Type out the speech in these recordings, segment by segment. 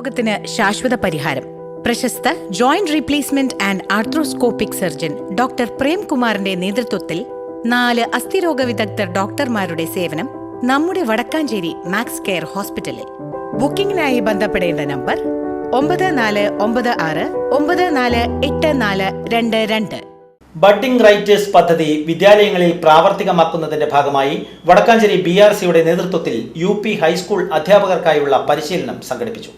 രോഗത്തിന് ശാശ്വത പരിഹാരം. പ്രശസ്ത joint replacement and arthroscopic surgeon doctor പ്രേംകുമാറിന്റെ നേതൃത്വത്തിൽ നാല് അസ്ഥിരോഗ വിദഗ്ധർ ഡോക്ടർമാരുടെ സേവനം നമ്മുടെ വടക്കാഞ്ചേരി മാക്സ് കെയർ ഹോസ്പിറ്റലിൽ. ബുക്കിംഗിനായി ബന്ധപ്പെടേണ്ട നമ്പർ ഒമ്പത് നാല് ഒമ്പത് ആറ് ഒമ്പത് നാല് എട്ട് നാല് രണ്ട് രണ്ട്. ബഡ്ഡിംഗ് റൈറ്റേഴ്സ് പദ്ധതി വിദ്യാലയങ്ങളിൽ പ്രാവർത്തികമാക്കുന്നതിന്റെ ഭാഗമായി വടക്കാഞ്ചേരി ബി ആർ സിയുടെ നേതൃത്വത്തിൽ യു പി ഹൈസ്കൂൾ അധ്യാപകർക്കായുള്ള പരിശീലനം സംഘടിപ്പിച്ചു.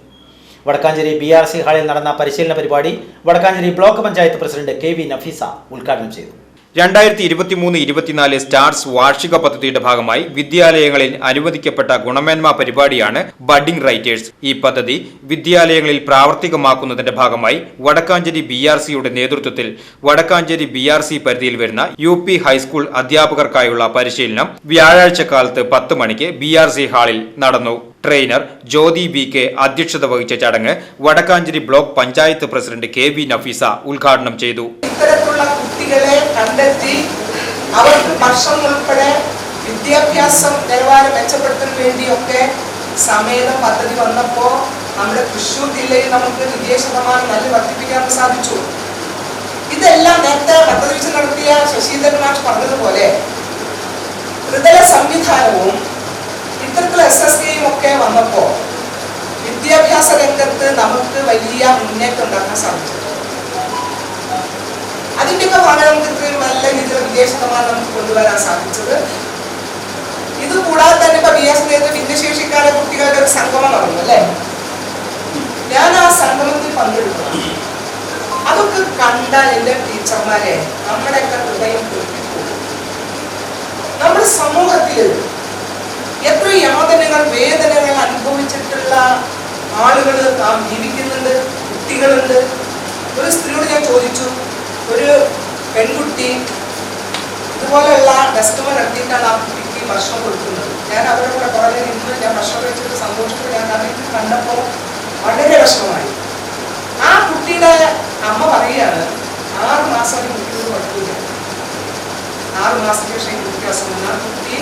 വടക്കാഞ്ചേരി ബി ആർ സി ഹാളിൽ നടന്ന പരിശീലന പരിപാടി Vadakkanchery block panchayat president K V Nafeesa ഉദ്ഘാടനം ചെയ്തു. രണ്ടായിരത്തി ഇരുപത്തിമൂന്ന് ഇരുപത്തിനാല് സ്റ്റാർസ് വാർഷിക പദ്ധതിയുടെ ഭാഗമായി വിദ്യാലയങ്ങളിൽ അനുവദിക്കപ്പെട്ട ഗുണമേന്മ പരിപാടിയാണ് ബഡിംഗ് റൈറ്റേഴ്സ്. ഈ പദ്ധതി വിദ്യാലയങ്ങളിൽ പ്രാവർത്തികമാക്കുന്നതിന്റെ ഭാഗമായി വടക്കാഞ്ചേരി ബി ആർ സിയുടെ നേതൃത്വത്തിൽ വടക്കാഞ്ചേരി ബി ആർ സി പരിധിയിൽ വരുന്ന യു പി ഹൈസ്കൂൾ അധ്യാപകർക്കായുള്ള പരിശീലനം വ്യാഴാഴ്ച കാലത്ത് പത്ത് മണിക്ക് ബി ആർ സി ഹാളിൽ നടന്നു. ട്രെയിനർ ജ്യോതി ബി കെ അധ്യക്ഷത വഹിച്ച ചടങ്ങ് Vadakkanchery block panchayat president K V Nafeesa ഉദ്ഘാടനം ചെയ്തു ഇത്തരത്തിലുള്ള കുട്ടികളെ കണ്ടെത്തി അവർക്ക് ഭക്ഷണം ഉൾപ്പെടെ വിദ്യാഭ്യാസം നിലവാരം മെച്ചപ്പെടുത്തുന്നതിന് വേണ്ടിയൊക്കെ സമേത പദ്ധതി വന്നപ്പോൾ നമ്മുടെ തൃശ്ശൂർ ജില്ലയിൽ നമുക്ക് വിജയ ശതമാനം നല്ല വർദ്ധിപ്പിക്കാൻ സാധിച്ചു. ഇതെല്ലാം നേരത്തെ പദ്ധതി വെച്ച് നടത്തിയ ശശീന്ദ്രൻ മാഷ് പറഞ്ഞതുപോലെ ത്രിതല സംവിധാനവും ഇത്തരത്തിലുള്ള എസ് എസ് കെയും ഒക്കെ വന്നപ്പോൾ വിദ്യാഭ്യാസ രംഗത്ത് നമുക്ക് വലിയ മുന്നേറ്റം ഉണ്ടാക്കാൻ സാധിച്ചു. അതിന്റെയൊക്കെ ഭാഗം നമുക്ക് ഇത്രയും നല്ല രീതിയിൽ വിജയ ശതമാനം നമുക്ക് കൊണ്ടുവരാൻ സാധിച്ചത്. ഇത് കൂടാതെ തന്നെ ഇപ്പൊ ബി എസ് നേരത്തെ ഭിന്നശേഷിക്കാരെ കുട്ടികളുടെ ഒരു സംഗമം നടന്നു അല്ലേ? ഞാൻ ആ സംഗമത്തിൽ പങ്കെടുക്കണം അതൊക്കെ കണ്ടാൽ എന്റെ ടീച്ചർമാരെ നമ്മുടെയൊക്കെ ഹൃദയം നമ്മുടെ സമൂഹത്തിൽ എത്ര യാതനകൾ വേദനകൾ അനുഭവിച്ചിട്ടുള്ള ആളുകൾ നാം ജീവിക്കുന്നുണ്ട് കുട്ടികളുണ്ട്? ഒരു സ്ത്രീയോട് ഞാൻ ചോദിച്ചു ഒരു പെൺകുട്ടി ഇതുപോലെയുള്ള കസ്റ്റമർ എത്തിയിട്ടാണ് ആ കുട്ടിക്ക് ഭക്ഷണം കൊടുക്കുന്നത്. ഞാൻ അവരുടെ കൂടെ പുറകെ നിന്ന് ഞാൻ ഭക്ഷണം കഴിച്ചിട്ട് സന്തോഷിച്ചു. ഞാൻ അതിൽ കണ്ടപ്പോൾ വളരെ വിഷമമായി. ആ കുട്ടിയുടെ അമ്മ പറയുകയാണ് ആറ് മാസം ഒരു കുട്ടിയോട് പഠിക്കില്ല ആറ് മാസത്തിന് ശേഷം കുട്ടി അസുഖം. ആ കുട്ടി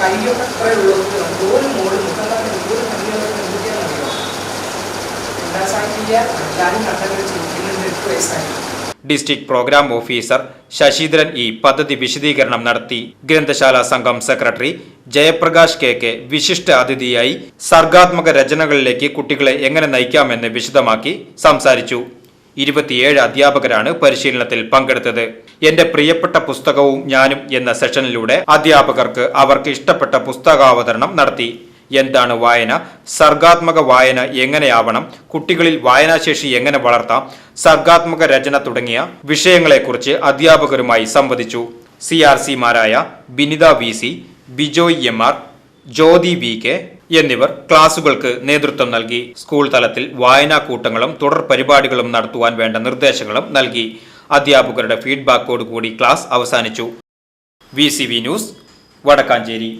കയ്യൊക്കെ അത്ര ഉള്ളത് ഒരു മോൾ മുഖം തന്നെ ഒരു കയ്യുള്ള പെൺകുട്ടിയാണെന്നറിയോ? എന്താ സാധിക്കില്ല എല്ലാവരും കണ്ടവർ ചോദിക്കുന്നുണ്ട് എട്ട് വയസ്സായി. District programme officer Sasidharan E പദ്ധതി വിശദീകരണം നടത്തി. ഗ്രന്ഥശാല സംഘം സെക്രട്ടറി ജയപ്രകാശ് കെ കെ വിശിഷ്ട അതിഥിയായി സർഗാത്മക രചനകളിലേക്ക് കുട്ടികളെ എങ്ങനെ നയിക്കാമെന്ന് വിശദമാക്കി സംസാരിച്ചു. ഇരുപത്തിയേഴ് അധ്യാപകരാണ് പരിശീലനത്തിൽ പങ്കെടുത്തത്. എന്റെ പ്രിയപ്പെട്ട പുസ്തകവും ഞാനും എന്ന സെഷനിലൂടെ അധ്യാപകർക്ക് അവർക്ക് ഇഷ്ടപ്പെട്ട പുസ്തകാവതരണം നടത്തി. എന്താണ് വായന? സർഗാത്മക വായന എങ്ങനെയാവണം? കുട്ടികളിൽ വായനാശേഷി എങ്ങനെ വളർത്താം? സർഗാത്മക രചന തുടങ്ങിയ വിഷയങ്ങളെക്കുറിച്ച് അധ്യാപകരുമായി സംവദിച്ചു. C R സിമാരായ Binitha V C Bijoy M R Jyothi V K എന്നിവർ ക്ലാസുകൾക്ക് നേതൃത്വം നൽകി. സ്കൂൾ തലത്തിൽ വായനാ കൂട്ടങ്ങളും തുടർ പരിപാടികളും നടത്തുവാൻ വേണ്ട നിർദ്ദേശങ്ങളും നൽകി. അധ്യാപകരുടെ ഫീഡ്ബാക്കോടുകൂടി ക്ലാസ് അവസാനിച്ചു. V C V news Vadakkanchery.